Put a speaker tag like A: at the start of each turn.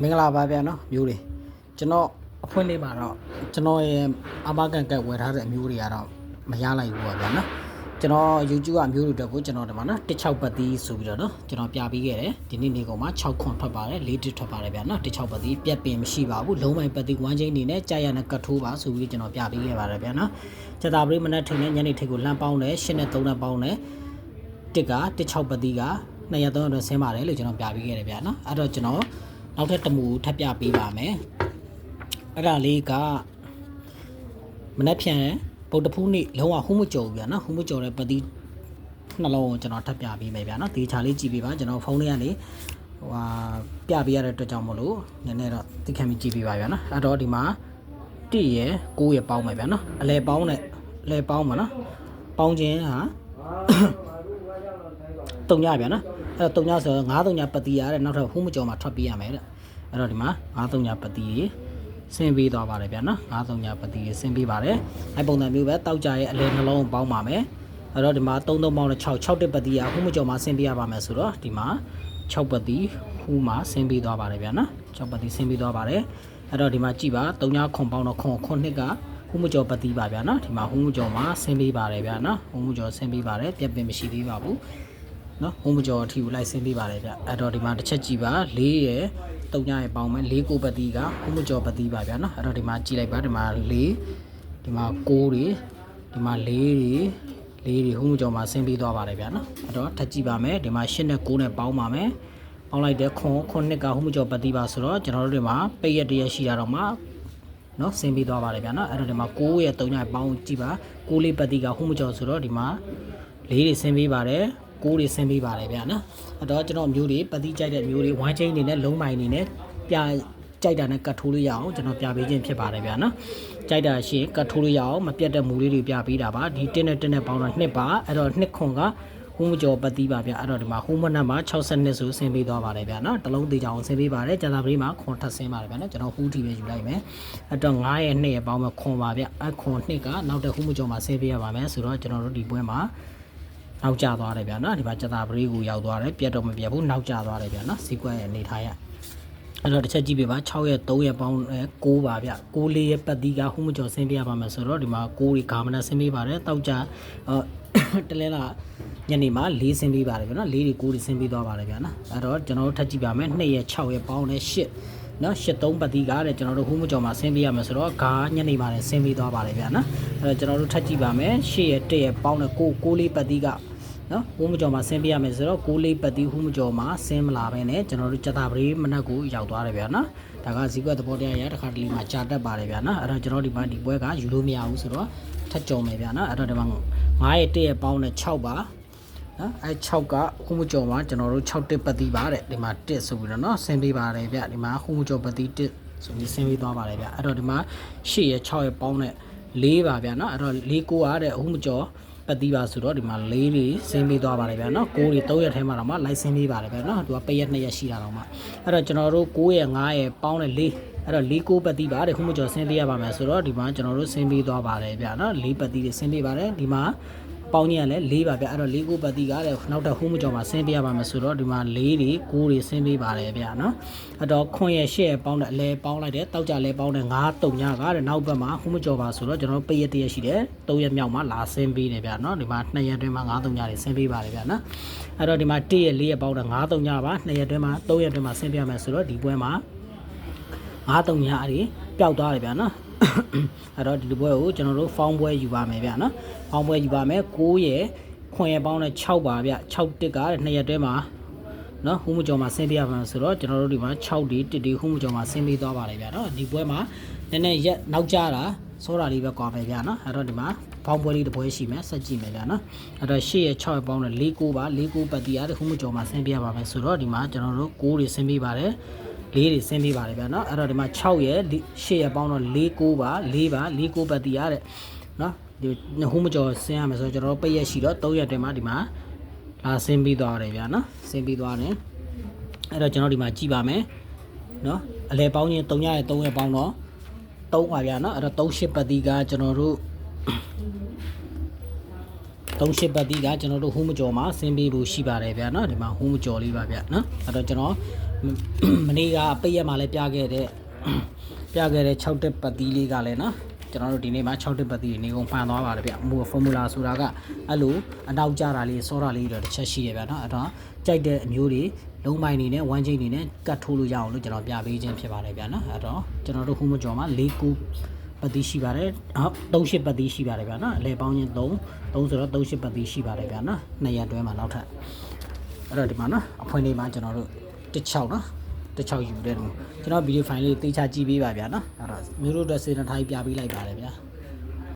A: မင်္ဂလာပါဗျာနော်မျိုးတွေကျွန်တော်အဖွင့်လေးမှာတော့ကျွန်တော်ရဲ့အဘကန်ကတ်ဝယ်ထားတဲ့အမျိုးတွေကတော့မရလိုက်ဘူးပါဗျာနော်ကျွန်တော် YouTube ကအမျိုးတွေတက်ကိုကျွန်တော်ဒီမှာနော်16ပတ်သီးဆိုပြီးတော့နော်ကျွန်တော်ပြပေးခဲ့တယ်ဒီနေ့နေကုန်မှာ6ခွန်ထွက်ပါတယ်4တစ်ထွက်ပါတယ်ဗျာနော်16ပတ်သီးပြက်ပင်မရှိပါဘူးလုံးမိုင်ပတ်သီး1ချိန်အနေနဲ့ကြာရနဲ့ကတ်ထိုးပါဆိုပြီးကျွန်တော်ပြပေးခဲ့ပါတယ်ဗျာနော်စတာပရိမနက်ထိန်နဲ့ညနေထိန်ကိုလမ်းပေါင်းတယ်8နဲ့3နဲ့ပေါင်းတယ်တစ်က16ပတ်သီးက200 300တော့ဆင်းပါတယ်လို့ကျွန်တော်ပြပေးခဲ့တယ်ဗျာနော်အဲ့တော့ကျွန်တော် နောက်ထပ်တစ်မူထပ်ပြပေးပါမယ်အဲ့ဒါလေးကမနေ့ဖြန်ဗုဒ္ဓဖူးနေ့လုံးဝဟုမကြုံဘူးဗျာနော်ဟုမကြုံတဲ့ပတိနှလုံးကိုကျွန်တော်ထပ်ပြပေးမယ်ဗျာနော်ဒီချာလေးကြည့်ပေးပါကျွန်တော်ဖုန်းလေးကနေဟိုဟာပြပေးရတဲ့အတွက်ကြောင့်မလို့နည်းနည်းတော့သိခံပြီးကြည့်ပေးပါဗျာနော်အဲ့တော့ဒီမှာ1ရယ်9ရယ်ပေါင်းမယ်ဗျာနော်အလဲပေါင်းနဲ့အလဲပေါင်းမှာနော်ပေါင်းခြင်းဟာတုံညဗျာနော်အဲ့တော့တုံညဆိုတော့9တုံညပတိရတဲ့နောက်ထပ်ဟုမကြုံမှာထွက်ပေးရမယ်တဲ့ အဲ့တော့ဒီမှာ9တုံညပတိရေဆင်းပေးသွားပါတယ်ဗျာနော်9တုံညပတိရေဆင်းပေးပါတယ်အဲ့ပုံစံမျိုးပဲတောက်ကြရဲ့အလဲနှလုံးပေါင်းပါမယ်အဲ့တော့ဒီမှာ3 3ပေါင်းနဲ့6 6တက်ပတိရဟုမကြုံမှာဆင်းပေးရပါမယ်ဆိုတော့ဒီမှာ6ပတိဟူမှာဆင်းပေးသွားပါတယ်ဗျာနော်6ပတိဆင်းပေးသွားပါတယ်အဲ့တော့ဒီမှာကြည့်ပါ3ညခွန်ပေါင်းတော့ခွန်ခွန်နှစ်ကဟူမကျော်ပတိပါဗျာနော်ဒီမှာဟူမကျော်မှာဆင်းပေးပါတယ်ဗျာနော်ဟူမကျော်ဆင်းပေးပါတယ်ပြက်ပင်မရှိသေးပါဘူး နော်ဟိုမကျော်အထီကိုလိုက်ဆင်းပေးပါတယ်ဗျအဲ့တော့ဒီမှာတစ်ချက်ကြည့်ပါ၄ရယ်တုံညရယ်ပေါင်းမယ်၄ကိုပတိကဟိုမကျော်ပတိပါဗျာနော်အဲ့တော့ဒီမှာကြည့်လိုက်ပါဒီမှာ၄ဒီမှာ9တွေဒီမှာ4တွေလေးတွေဟိုမကျော်မှာဆင်းပေးသွားပါတယ်ဗျာနော်အဲ့တော့ထပ်ကြည့်ပါမယ်ဒီမှာ၈နဲ့9နဲ့ပေါင်းပါမယ်ပေါင်းလိုက်တဲ့ခွန်ခွန်နှစ်ကဟိုမကျော်ပတိပါဆိုတော့ကျွန်တော်တို့ဒီမှာပိတ်ရက်တရက်ရှိတာတော့မှနော်ဆင်းပြီးသွားပါတယ်ဗျာနော်အဲ့တော့ဒီမှာ9ရဲ့3ညပေါင်းကြည့်ပါ9လေးပတိကဟိုမကျော်ဆိုတော့ဒီမှာလေးတွေဆင်းပြီးပါတယ် ကိုးတွေဆင်းပေးပါတယ်ဗျာနော်အဲ့တော့ကျွန်တော်မျိုးတွေပတိကြိုက်တဲ့မျိုးတွေဝမ်းချင်းအနေနဲ့လုံးမိုင်အနေနဲ့ပြကြိုက်တာနဲ့ကတ်ထိုးလို့ရအောင်ကျွန်တော်ပြပေးခြင်းဖြစ်ပါတယ်ဗျာနော်ကြိုက်တာရှိရင်ကတ်ထိုးလို့ရအောင်မပြတ်တဲ့မူလေးတွေပြပေးတာပါဒီတင်းနဲ့တင်းနဲ့ပေါင်းတော့နှစ်ပါအဲ့တော့နှစ်ခွန်ကဟိုးမကျော်ပတိပါဗျအဲ့တော့ဒီမှာဟိုးမနတ်မှာ60နှစ်ဆိုဆင်းပေးသွားပါတယ်ဗျာနော်တလုံးသေးချောင်းဆင်းပေးပါတယ်ကျန်တာပရိမှာခွန်ထပ်ဆင်းပါတယ်ဗျာနော်ကျွန်တော်ဟူးတီပဲယူလိုက်မယ်အဲ့တော့9ရဲ့2ရဲ့ပေါင်းမှာခွန်ပါဗျအခွန်နှစ်ကနောက်တဲ့ဟိုးမကျော်မှာဆင်းပေးရပါမယ်ဆိုတော့ကျွန်တော်တို့ဒီပွဲမှာ နောက်ကျသွားတယ်ဗျာနော်ဒီမှာကျတာပရိကိုရောက်သွားတယ်ပြတ်တော့မပြတ်ဘူးနောက်ကျသွားတယ်ဗျာနော်စီကွက်ရဲ့အနေထားရအဲ့တော့တစ်ချက်ကြည့်ပြပါ6ရက်3ရက်ပေါင်း6ပါဗျ6လေးရက်ပတ်တီးကဟိုးမကျော်ဆင်းပြရပါမယ်ဆိုတော့ဒီမှာ6တွေဂါမနဆင်းပေးပါတယ်တောက်ကြအော်တလဲလာညနေမှာ၄ဆင်းပေးပါတယ်ဗျာနော်၄တွေ9တွေဆင်းပေးသွားပါတယ်ဗျာနော်အဲ့တော့ကျွန်တော်တို့ထပ်ကြည့်ပါမယ်2ရက်6ရက်ပေါင်းနဲ့8နော်83ပတ်တီးကားတဲ့ကျွန်တော်တို့ဟိုးမကျော်မှာဆင်းပေးရမယ်ဆိုတော့ဂါညနေမှာလည်းဆင်းပေးသွားပါတယ်ဗျာနော်အဲ့တော့ကျွန်တော်တို့ထပ်ကြည့်ပါမယ်8ရက်1ရက်ပေါင်းနဲ့9 9လေးပတ်တီးက နော်ဟိုးမကျော်မှာဆင်းပေးရမယ်ဆိုတော့6လေးပတ်တီးဟိုးမကျော်မှာဆင်းမလာဘဲနဲ့ကျွန်တော်တို့ကြက်တာပရိမနက်ကိုရောက်သွားတယ်ဗျာနော်ဒါကဇီကွက်သဘောတရားရတစ်ခါတလေမှာကြာတက်ပါတယ်ဗျာနော်အဲ့တော့ကျွန်တော်ဒီမှာဒီပွဲကယူလို့မရဘူးဆိုတော့ထပ်ကြုံမယ်ဗျာနော်အဲ့တော့ဒီမှာ9ရက်1ရက်ပေါင်းနဲ့6ပါနော်အဲ6ကခုမကျော်မှာကျွန်တော်တို့6တက်ပတ်တီးပါတဲ့ဒီမှာ1ဆိုပြီးတော့နော်ဆင်းပေးပါတယ်ဗျဒီမှာခုမကျော်ပတ်တီး1ဆိုပြီးဆင်းပေးသွားပါတယ်ဗျအဲ့တော့ဒီမှာ8ရက်6ရက်ပေါင်းနဲ့4ပါဗျနော်အဲ့တော့4 9ရတဲ့ခုမကျော် ပတ်တီးပါဆိုတော့ဒီမှာ၄တွေဆင်းပေးသွားပါတယ်ဗျာနော်9တွေ3ရက်ထဲမှာတော့မှလိုက်ဆင်းပေးပါတယ်ဗျာနော်သူကပိတ်ရက်2ရက်ရှိတာတော့မှအဲ့တော့ကျွန်တော်တို့9ရက်5ရက်ပေါင်းတဲ့4အဲ့တော့၄9ပတ်တီးပါတဲ့ခုမကျော်ဆင်းပေးရပါမယ်ဆိုတော့ဒီမှာကျွန်တော်တို့ဆင်းပေးသွားပါတယ်ဗျာနော်၄ပတ်တီးတွေဆင်းပေးပါတယ်ဒီမှာ ပေါင်းကြီးကလည်း၄ပါဗျအဲ့တော့၄ကိုပတ်တီကလည်းနောက်တော့ဟိုးမကျော်မှာဆင်းပေးရပါမယ်ဆိုတော့ဒီမှာ၄တွေ9တွေဆင်းပေးပါတယ်ဗျနော်အဲ့တော့ခွန်ရဲ့ရှက်ရဲ့ပေါင်းတဲ့အလဲပေါင်းလိုက်တယ်တောက်ကြလဲပေါင်းတဲ့9တုံညကတဲ့နောက်ဘက်မှာဟိုးမကျော်ပါဆိုတော့ကျွန်တော်ပိတ်ရက်တရက်ရှိတယ်3ရက်မြောက်မှာလာဆင်းပေးတယ်ဗျနော်ဒီမှာ2ရက်တွင်းမှာ9တုံညတွေဆင်းပေးပါတယ်ဗျနော်အဲ့တော့ဒီမှာ1ရက်4ရက်ပေါင်းတဲ့9တုံညပါ2ရက်တွင်းမှာ3ရက်တွင်းမှာဆင်းပေးရမယ်ဆိုတော့ဒီပွဲမှာ9တုံညအတွေပျောက်သွားတယ်ဗျနော် အဲ့တော့ဒီလိုပွဲကိုကျွန်တော်တို့ဖောင်းပွဲယူပါမယ်ဗျနော်ဖောင်းပွဲယူပါမယ်9ရက်ခွန်ရပေါင်းနဲ့6ပါဗျ6တစ်က2ရက်တွဲမှာနော်ဟိုးမကျော်မှာဆင်းပြရမှာဆိုတော့ကျွန်တော်တို့ဒီမှာ6ဒီတစ်ဒီဟိုးမကျော်မှာဆင်းပြီးသွားပါတယ်ဗျနော်ဒီပွဲမှာနည်းနည်းရက်နောက်ကျတာစောတာလေးပဲကွာမယ်ဗျနော်အဲ့တော့ဒီမှာဖောင်းပွဲလေးတစ်ပွဲရှိမယ်ဆက်ကြည့်မယ်ဗျနော်အဲ့တော့8ရက်6ရက်ပေါင်းနဲ့4 9ပါ4 9ပတ်တီးရတယ်ဟိုးမကျော်မှာဆင်းပြရပါမယ်ဆိုတော့ဒီမှာကျွန်တော်တို့9တွေဆင်းပြီးပါတယ် လေးတွေဆင်းပေးပါတယ်ဗျာเนาะအဲ့တော့ဒီမှာ6ရဲ့8ရဲ့ပေါင်းတော့4 9ပါ4ပါ4 9ပတ်တီရတဲ့เนาะဒီဟိုးမကျော်ဆင်းရမယ်ဆိုတော့ကျွန်တော်တို့ပိတ်ရက်ရှိတော့3ရက်တည်းမှာဒီမှာလာဆင်းပြီးသွားတယ်ဗျာเนาะဆင်းပြီးသွားတယ်အဲ့တော့ကျွန်တော်ဒီမှာကြည့်ပါမယ်เนาะအလဲပေါင်းချင်း3ရက်ရဲ့3ရက်ပေါင်းတော့3ပါဗျာเนาะအဲ့တော့3 8ပတ်တီကကျွန်တော်တို့ 38ပတ်တိကကျွန်တော်တို့ဟူးမကျော်မှာဆင်းပေးဖို့ရှိပါတယ်ဗျာနော်ဒီမှာဟူးမကျော်လေးပါဗျာနော်အဲ့တော့ကျွန်တော်မနေ့ကပိတ်ရက်မှာလည်းပြခဲ့တဲ့ပြခဲ့တဲ့6တက်ပတ်တိလေးကလည်းနော်ကျွန်တော်တို့ဒီနေ့မှာ6တက်ပတ်တိနေကုန်ဖန်သွားပါတယ်ဗျာမူဖော်မူလာဆိုတာကအဲ့လိုအနောက်ကျတာလေးစောတာလေးတွေတစ်ချက်ရှိတယ်ဗျာနော်အဲ့တော့ကြိုက်တဲ့အမျိုးတွေလုံးပိုင်းနေနဲ့ဝမ်းချင်းနေနဲ့ကတ်ထိုးလို့ရအောင်လို့ကျွန်တော်ပြပေးခြင်းဖြစ်ပါတယ်ဗျာနော်အဲ့တော့ကျွန်တော်တို့ဟူးမကျော်မှာ၄ကူ ပတ်တီးရှိပါတယ်ဟုတ်38ပတ်တီးရှိပါတယ်ဗျာနော်အလဲပေါင်းချင်း3 3ဆိုတော့38ပတ်တီးရှိပါတယ်ဗျာနော်နှစ်ရက်တွဲမှာနောက်ထပ်အဲ့တော့ဒီမှာနော်အဖွင့်လေးမှာကျွန်တော်တို့တစ်ချောက်နော်တစ်ချောက်ယူတဲ့ကျွန်တော်ဗီဒီယိုဖိုင်လေးတေချာကြည့်ပေးပါဗျာနော်အဲ့တော့မျိုးတို့အတွက်စေတနာထားပြပေးလိုက်ပါတယ်ဗျာ